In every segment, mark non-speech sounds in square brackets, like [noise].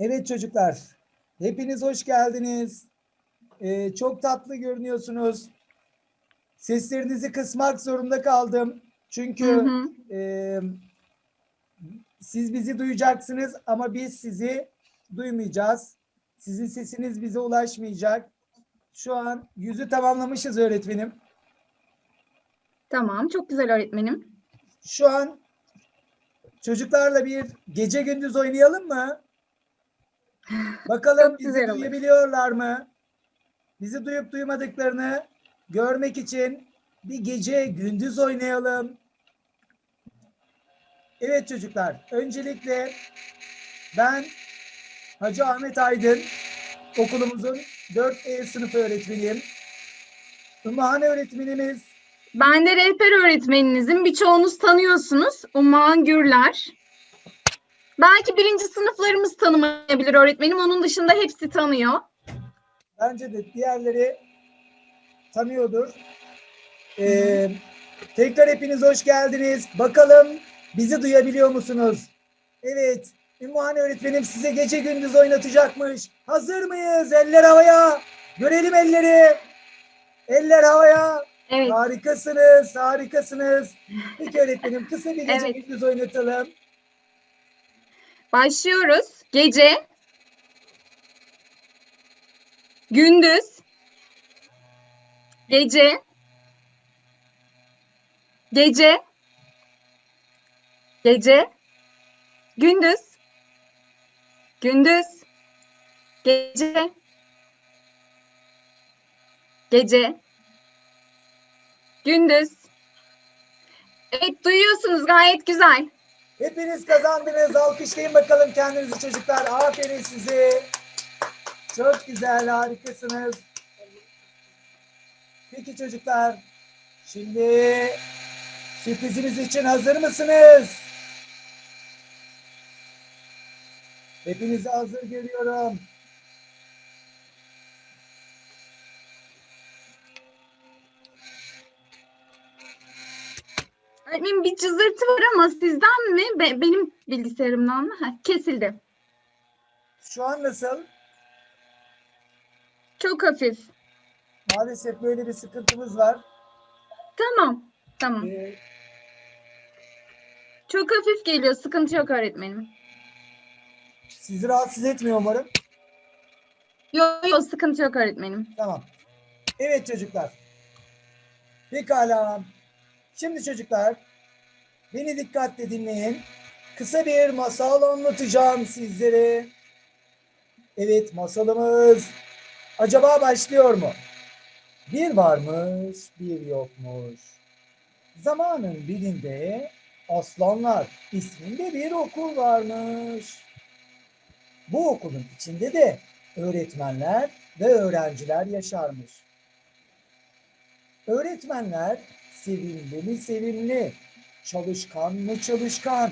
Evet çocuklar, hepiniz hoş geldiniz. Ee, çok tatlı görünüyorsunuz. Seslerinizi kısmak zorunda kaldım. Çünkü Hı hı. e, siz bizi duyacaksınız ama biz sizi duymayacağız. Sizin sesiniz bize ulaşmayacak. Şu an yüzü tamamlamışız öğretmenim. Tamam, çok güzel öğretmenim. Şu an çocuklarla bir gece gündüz oynayalım mı? Bakalım Çok bizi duyabiliyorlar mı? Bizi duyup duymadıklarını görmek için bir gece gündüz oynayalım. Evet çocuklar, öncelikle ben Hacı Ahmet Aydın, okulumuzun 4E sınıf öğretmeniyim. Ümmühane öğretmenimiz Ben de rehber öğretmeninizim. Birçoğunuz tanıyorsunuz. Umman Gürler. Belki birinci sınıflarımız tanımayabilir öğretmenim. Onun dışında hepsi tanıyor. Bence de diğerleri tanıyordur. Ee, tekrar hepiniz hoş geldiniz. Bakalım bizi duyabiliyor musunuz? Evet. Ümmühane öğretmenim size gece gündüz oynatacakmış. Hazır mıyız? Eller havaya. Görelim elleri. Eller havaya. Evet, Harikasınız, harikasınız. Peki öğretmenim kısa bir gece Evet. gündüz oynatalım. Başlıyoruz. Gece, gündüz, gece, gece, gece, gündüz, gündüz, gece, gece, gündüz. Evet duyuyorsunuz. Gayet güzel. Hepiniz kazandınız. Alkışlayın bakalım kendinizi çocuklar. Aferin size. Çok güzel, harikasınız. Peki çocuklar, şimdi sürprizimiz için hazır mısınız? Hepinizi hazır görüyorum. Öğretmenim bir cızırtı var ama sizden mi? Be- benim bilgisayarımdan mı? Ha, kesildi. Şu an nasıl? Çok hafif. Maalesef böyle bir sıkıntımız var. Tamam. Tamam. Ee, Çok hafif geliyor. Sıkıntı yok öğretmenim. sizi rahatsız etmiyor umarım. Yok yok sıkıntı yok öğretmenim. Tamam. Evet çocuklar. Pekala. Şimdi çocuklar beni dikkatle dinleyin. Kısa bir masal anlatacağım sizlere. Evet masalımız acaba başlıyor mu? Bir varmış, bir yokmuş. Zamanın birinde Aslanlar isminde bir okul varmış. Bu okulun içinde de öğretmenler ve öğrenciler yaşarmış. Öğretmenler sevimli mi sevimli, çalışkan mı çalışkan.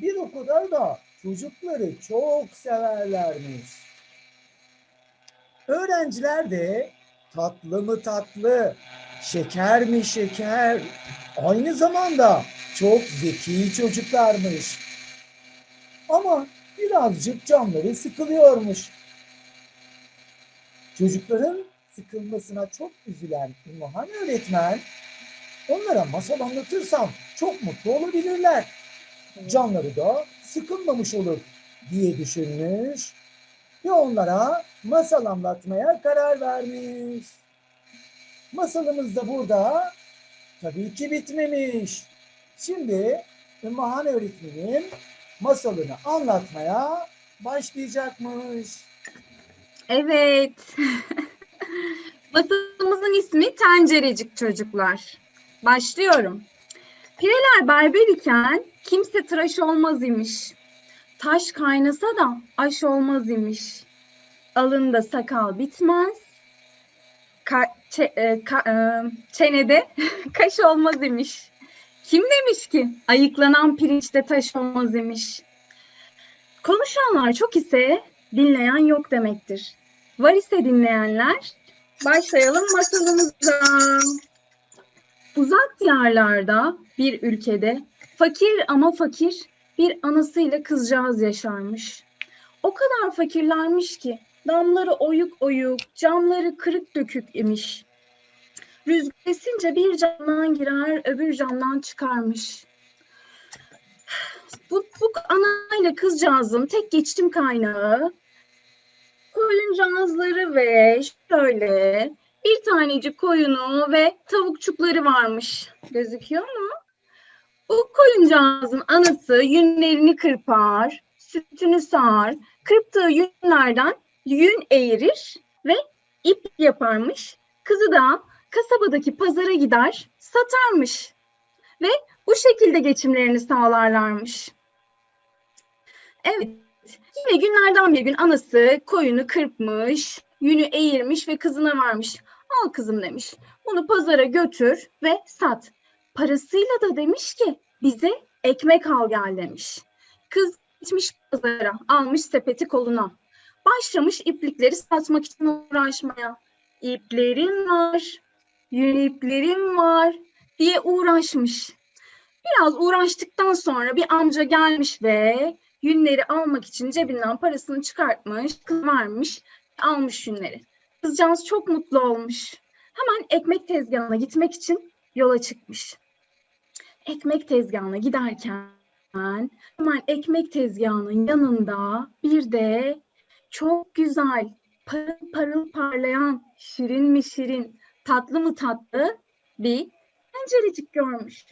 Bir o kadar da çocukları çok severlermiş. Öğrenciler de tatlı mı tatlı, şeker mi şeker, aynı zamanda çok zeki çocuklarmış. Ama birazcık canları sıkılıyormuş. Çocukların sıkılmasına çok üzülen İlhan öğretmen onlara masal anlatırsam çok mutlu olabilirler. Canları da sıkılmamış olur diye düşünmüş ve onlara masal anlatmaya karar vermiş. Masalımız da burada tabii ki bitmemiş. Şimdi Ümmühan öğretmenim masalını anlatmaya başlayacakmış. Evet. [laughs] Masalımızın ismi Tencerecik Çocuklar. Başlıyorum. Pireler berber iken kimse tıraş olmaz imiş. Taş kaynasa da aş olmaz imiş. Alında sakal bitmez. Ka- çe- e, ka- e, çenede [laughs] kaş olmaz imiş. Kim demiş ki ayıklanan pirinçte taş olmaz imiş. Konuşanlar çok ise dinleyen yok demektir. Var ise dinleyenler. Başlayalım masalımıza. Uzak diyarlarda bir ülkede fakir ama fakir bir anasıyla kızcağız yaşarmış. O kadar fakirlermiş ki damları oyuk oyuk, camları kırık dökük imiş. Rüzgar esince bir camdan girer, öbür camdan çıkarmış. Bu, bu anayla kızcağızın tek geçim kaynağı koyuncağızları ve şöyle bir tanecik koyunu ve tavukçukları varmış. Gözüküyor mu? Bu koyuncağızın anası yünlerini kırpar, sütünü sağar, kırptığı yünlerden yün eğirir ve ip yaparmış. Kızı da kasabadaki pazara gider, satarmış. Ve bu şekilde geçimlerini sağlarlarmış. Evet, yine günlerden bir gün anası koyunu kırpmış, yünü eğirmiş ve kızına varmış. Al kızım demiş, bunu pazara götür ve sat. Parasıyla da demiş ki bize ekmek al gel demiş. Kız gitmiş pazara, almış sepeti koluna. Başlamış iplikleri satmak için uğraşmaya. İplerim var, yün iplerim var diye uğraşmış. Biraz uğraştıktan sonra bir amca gelmiş ve yünleri almak için cebinden parasını çıkartmış, kız vermiş, almış yünleri. Kızcağız çok mutlu olmuş. Hemen ekmek tezgahına gitmek için yola çıkmış. Ekmek tezgahına giderken hemen ekmek tezgahının yanında bir de çok güzel, parıl parıl parlayan, şirin mi şirin, tatlı mı tatlı bir tencerecik görmüş.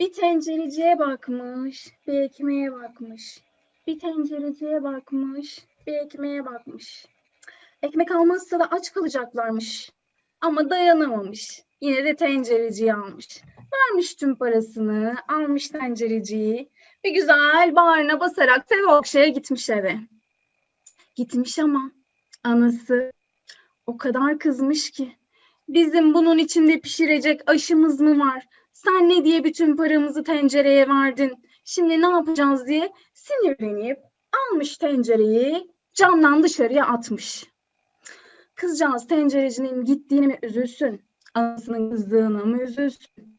Bir tencereciye bakmış, bir ekmeğe bakmış. Bir tencereciye bakmış, bir ekmeğe bakmış. Ekmek almazsa da aç kalacaklarmış. Ama dayanamamış. Yine de tencereciyi almış. Vermiş tüm parasını, almış tencereciyi. Bir güzel bağrına basarak sev okşaya gitmiş eve. Gitmiş ama anası o kadar kızmış ki. Bizim bunun içinde pişirecek aşımız mı var? Sen ne diye bütün paramızı tencereye verdin? Şimdi ne yapacağız diye sinirlenip almış tencereyi camdan dışarıya atmış. Kızcağız tencerecinin gittiğini mi üzülsün? Anasının kızdığına mı üzülsün?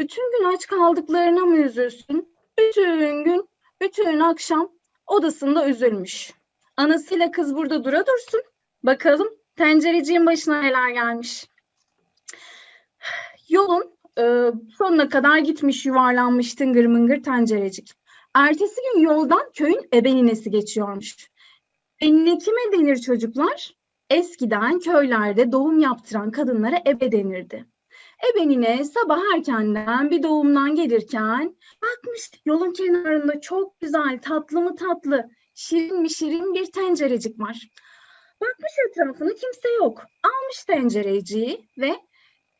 Bütün gün aç kaldıklarına mı üzülsün? Bütün gün, bütün akşam odasında üzülmüş. Anasıyla kız burada dura dursun. Bakalım tencereciğin başına neler gelmiş. Yolun e, sonuna kadar gitmiş yuvarlanmış tıngır mıngır tencerecik. Ertesi gün yoldan köyün ebeninesi geçiyormuş. Ebenine kime denir çocuklar? Eskiden köylerde doğum yaptıran kadınlara ebe denirdi. Ebenine sabah erkenden bir doğumdan gelirken bakmış yolun kenarında çok güzel tatlı mı tatlı şirin mi şirin bir tencerecik var. Bakmış etrafına kimse yok. Almış tencereciyi ve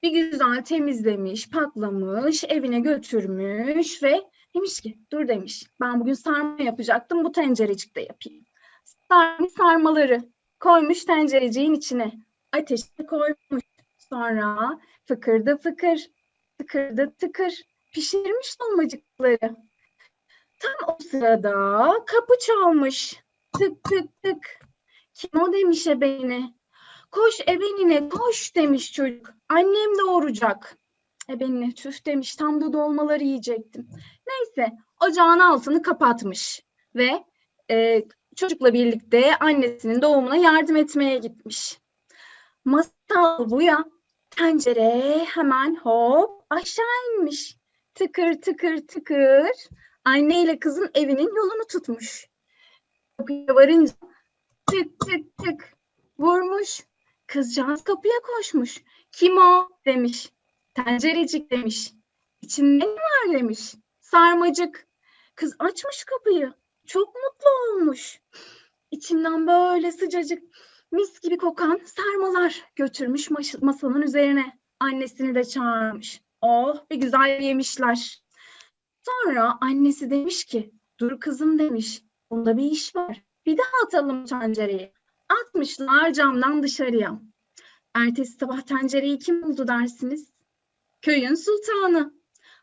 bir güzel temizlemiş, paklamış, evine götürmüş ve demiş ki dur demiş ben bugün sarma yapacaktım bu tencerecikte yapayım. Sarmış sarmaları koymuş tencereciğin içine. Ateşe koymuş. Sonra fıkırdı fıkır, tıkırdı tıkır pişirmiş dolmacıkları. Tam o sırada kapı çalmış. Tık tık tık. Kim o demiş ebeyine. Koş ebenine koş demiş çocuk. Annem doğuracak. Ebenine tüf demiş tam da dolmaları yiyecektim. Neyse ocağın altını kapatmış ve e, çocukla birlikte annesinin doğumuna yardım etmeye gitmiş. Masal bu ya. Tencere hemen hop aşağı inmiş. Tıkır tıkır tıkır. Anne ile kızın evinin yolunu tutmuş. Kapıya varınca tık tık tık vurmuş. Kızcağız kapıya koşmuş. Kim o demiş. Tencerecik demiş. İçinde ne var demiş. Sarmacık. Kız açmış kapıyı. Çok mutlu olmuş. İçinden böyle sıcacık mis gibi kokan sarmalar götürmüş mas- masanın üzerine. Annesini de çağırmış. Oh bir güzel yemişler. Sonra annesi demiş ki dur kızım demiş. Bunda bir iş var. Bir daha atalım tencereyi. Atmışlar camdan dışarıya. Ertesi sabah tencereyi kim buldu dersiniz? Köyün sultanı.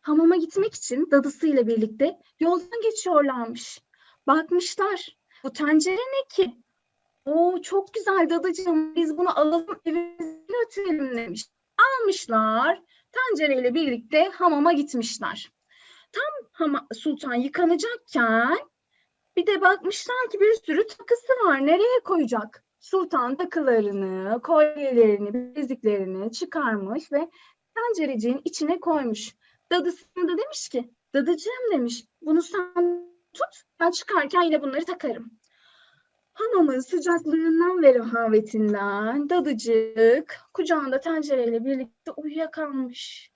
Hamama gitmek için dadısıyla birlikte yoldan geçiyorlarmış. Bakmışlar. Bu tencere ne ki? Oo çok güzel dadıcığım. Biz bunu alalım evimize götürelim demiş. Almışlar. Tencereyle birlikte hamama gitmişler. Tam hama, sultan yıkanacakken Bir de bakmışlar ki bir sürü takısı var. Nereye koyacak? Sultan takılarını, kolyelerini, bileziklerini çıkarmış ve tencereciğin içine koymuş. Dadısına da demiş ki, dadıcığım demiş, bunu sen tut, ben çıkarken yine bunları takarım. Hamamın sıcaklığından ve rehavetinden dadıcık kucağında tencereyle birlikte uyuyakalmış.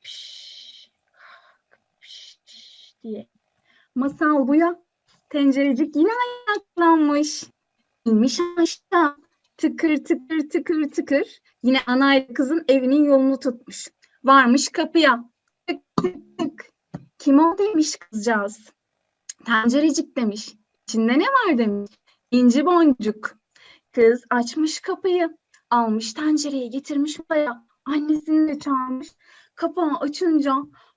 Piş, piş diye. Masal bu ya. Tencerecik yine ayaklanmış. İnmiş aşağı. Tıkır tıkır tıkır tıkır. Yine anayla kızın evinin yolunu tutmuş. Varmış kapıya. Tık tık tık. Kim o demiş kızcağız. Tencerecik demiş. İçinde ne var demiş. İnci boncuk. Kız açmış kapıyı. Almış tencereyi getirmiş buraya. Annesini de çağırmış. Kapağı açınca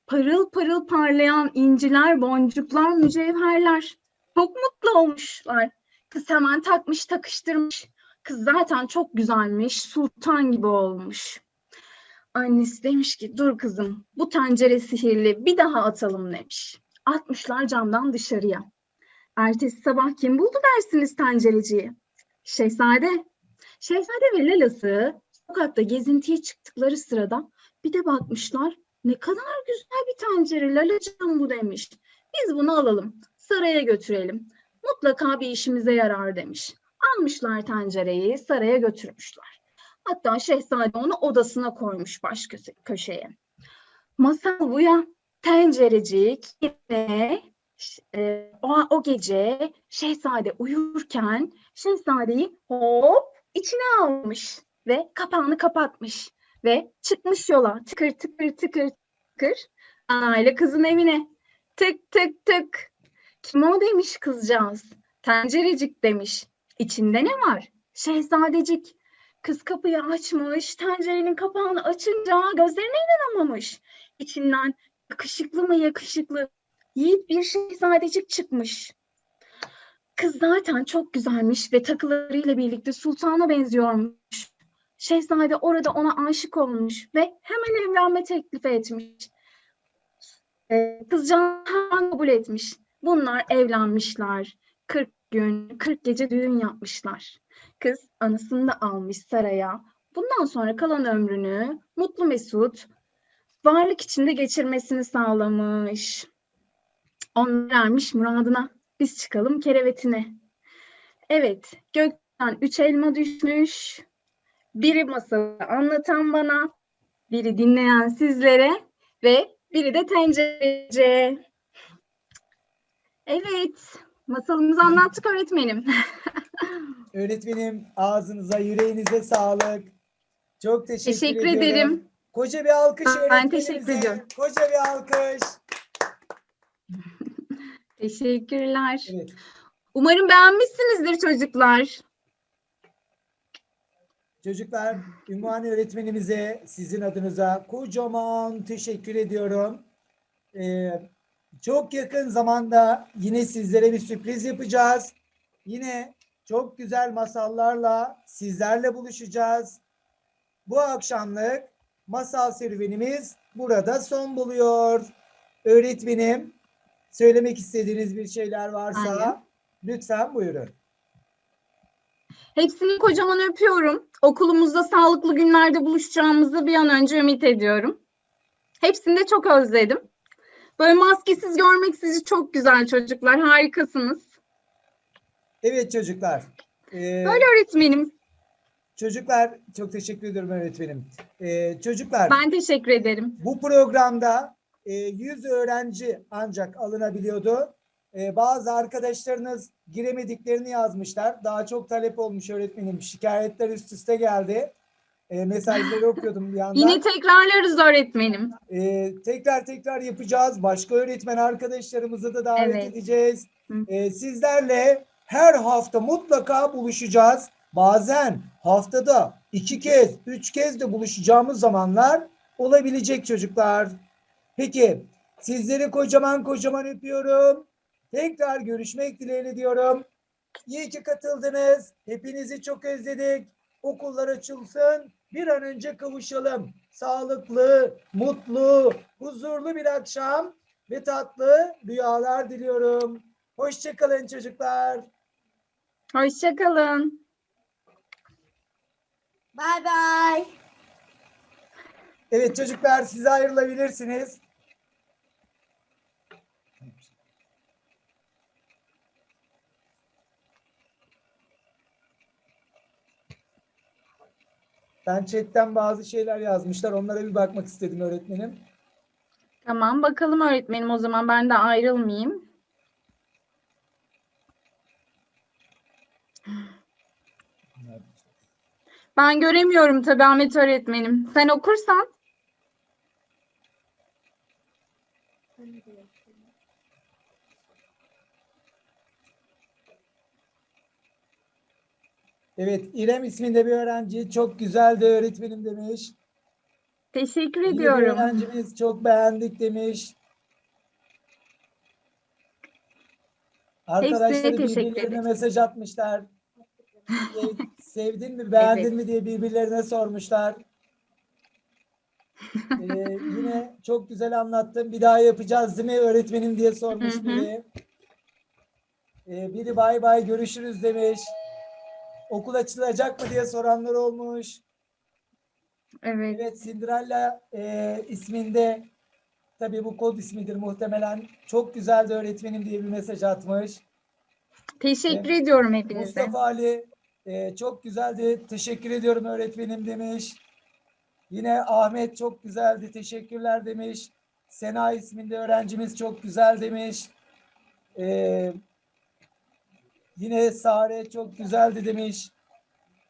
parıl parıl parlayan inciler, boncuklar, mücevherler. Çok mutlu olmuşlar. Kız hemen takmış, takıştırmış. Kız zaten çok güzelmiş, sultan gibi olmuş. Annesi demiş ki dur kızım bu tencere sihirli bir daha atalım demiş. Atmışlar camdan dışarıya. Ertesi sabah kim buldu dersiniz tencereciyi? Şehzade. Şehzade ve Lalası sokakta gezintiye çıktıkları sırada bir de bakmışlar ne kadar güzel bir tencere Lalacığım bu demiş. Biz bunu alalım saraya götürelim. Mutlaka bir işimize yarar demiş. Almışlar tencereyi saraya götürmüşler. Hatta şehzade onu odasına koymuş baş köşeye. Masal bu ya. Tencerecik yine e, o, o gece şehzade uyurken şehzadeyi hop içine almış ve kapağını kapatmış ve çıkmış yola. Tıkır tıkır tıkır tıkır anayla kızın evine. Tık tık tık. Kim o demiş kızcağız? Tencerecik demiş. İçinde ne var? Şehzadecik. Kız kapıyı açmış tencerenin kapağını açınca gözlerine inanamamış. İçinden yakışıklı mı yakışıklı yiğit bir şehzadecik çıkmış. Kız zaten çok güzelmiş ve takılarıyla birlikte sultana benziyormuş. Şehzade orada ona aşık olmuş ve hemen evlenme teklifi etmiş. Ee, Kızcağız hemen kabul etmiş. Bunlar evlenmişler. 40 gün, 40 gece düğün yapmışlar. Kız anısını da almış saraya. Bundan sonra kalan ömrünü mutlu mesut, varlık içinde geçirmesini sağlamış. Onlar ermiş muradına. Biz çıkalım kerevetine. Evet, gökten üç elma düşmüş. Biri masalı anlatan bana, biri dinleyen sizlere ve biri de tencerece. Evet, masalımızı anlattık öğretmenim. [laughs] Öğretmenim ağzınıza, yüreğinize sağlık. Çok teşekkür, Teşekkür ediyorum. ederim. Koca bir alkış Ben teşekkür ediyorum. Koca bir alkış. [laughs] Teşekkürler. Evet. Umarım beğenmişsinizdir çocuklar. Çocuklar, Ümmühane öğretmenimize sizin adınıza kocaman teşekkür ediyorum. Ee, çok yakın zamanda yine sizlere bir sürpriz yapacağız. Yine çok güzel masallarla sizlerle buluşacağız. Bu akşamlık masal serüvenimiz burada son buluyor. Öğretmenim, söylemek istediğiniz bir şeyler varsa Aynen. lütfen buyurun. Hepsini kocaman öpüyorum. Okulumuzda sağlıklı günlerde buluşacağımızı bir an önce ümit ediyorum. Hepsini de çok özledim. Böyle maskesiz görmek sizi çok güzel çocuklar. Harikasınız. Evet çocuklar. ee, Böyle öğretmenim. Çocuklar çok teşekkür ederim öğretmenim. Ee, çocuklar Ben teşekkür ederim. bu programda e, 100 öğrenci ancak alınabiliyordu. E, bazı arkadaşlarınız giremediklerini yazmışlar. Daha çok talep olmuş öğretmenim. Şikayetler üst üste geldi. E, mesajları [laughs] okuyordum bir yandan. Yine tekrarlarız öğretmenim. E, tekrar tekrar yapacağız. Başka öğretmen arkadaşlarımızı da davet Evet. edeceğiz. E, sizlerle her hafta mutlaka buluşacağız. Bazen haftada iki kez, üç kez de buluşacağımız zamanlar olabilecek çocuklar. Peki sizleri kocaman kocaman öpüyorum. Tekrar görüşmek dileğiyle diyorum. İyi ki katıldınız. Hepinizi çok özledik. Okullar açılsın. Bir an önce kavuşalım. Sağlıklı, mutlu, huzurlu bir akşam ve tatlı rüyalar diliyorum. Hoşçakalın çocuklar. Hoşçakalın. Bay bay. Evet çocuklar size ayrılabilirsiniz. Ben chatten bazı şeyler yazmışlar. Onlara bir bakmak istedim öğretmenim. Tamam bakalım öğretmenim o zaman ben de ayrılmayayım. Ben göremiyorum tabii Ahmet öğretmenim. Sen okursan. Evet İrem isminde bir öğrenci çok güzeldi öğretmenim demiş. Teşekkür bir ediyorum. öğrencimiz çok beğendik demiş. Arkadaşları birbirlerine mesaj atmışlar. Sev- Sevdin mi, beğendin mi diye birbirlerine sormuşlar. [laughs] Ee, yine çok güzel anlattın. Bir daha yapacağız değil mi öğretmenim diye sormuş biri. Ee, biri bay bay görüşürüz demiş. Okul açılacak mı diye soranlar olmuş. Evet. Evet Cinderella e, isminde tabii bu kod ismidir muhtemelen. Çok güzeldi öğretmenim diye bir mesaj atmış. Teşekkür Evet. ediyorum hepinize. Mustafa Ali e, çok güzeldi. Teşekkür ediyorum öğretmenim demiş. Yine Ahmet çok güzeldi. Teşekkürler demiş. Sena isminde öğrencimiz çok güzel demiş. E, yine Sare çok güzeldi demiş.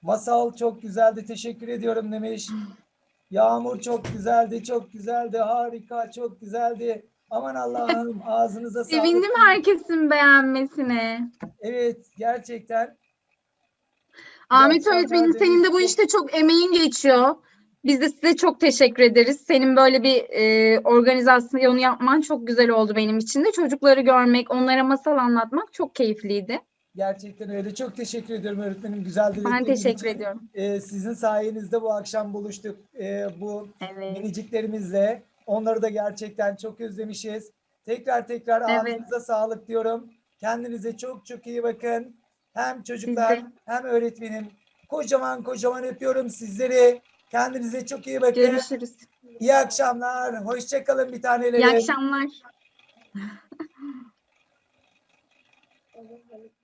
Masal çok güzeldi. Teşekkür ediyorum demiş. Yağmur çok güzeldi, çok güzeldi, harika, çok güzeldi. Aman Allah'ım ağzınıza sağlık. Sevindim herkesin beğenmesine. Evet, gerçekten. Ahmet öğretmenim senin de bu işte çok emeğin geçiyor. Biz de size çok teşekkür ederiz. Senin böyle bir e, organizasyonu yapman çok güzel oldu benim için de. Çocukları görmek, onlara masal anlatmak çok keyifliydi. Gerçekten öyle. Çok teşekkür ediyorum öğretmenim. Güzel Ben teşekkür için. ediyorum. Ee, sizin sayenizde bu akşam buluştuk. Ee, bu Evet. miniciklerimizle. Onları da gerçekten çok özlemişiz. Tekrar tekrar Evet. ağzınıza sağlık diyorum. Kendinize çok çok iyi bakın. Hem çocuklar hem öğretmenim. Kocaman kocaman öpüyorum sizleri. Kendinize çok iyi bakın. Görüşürüz. İyi akşamlar. Hoşçakalın bir tanelerim. İyi akşamlar. [laughs]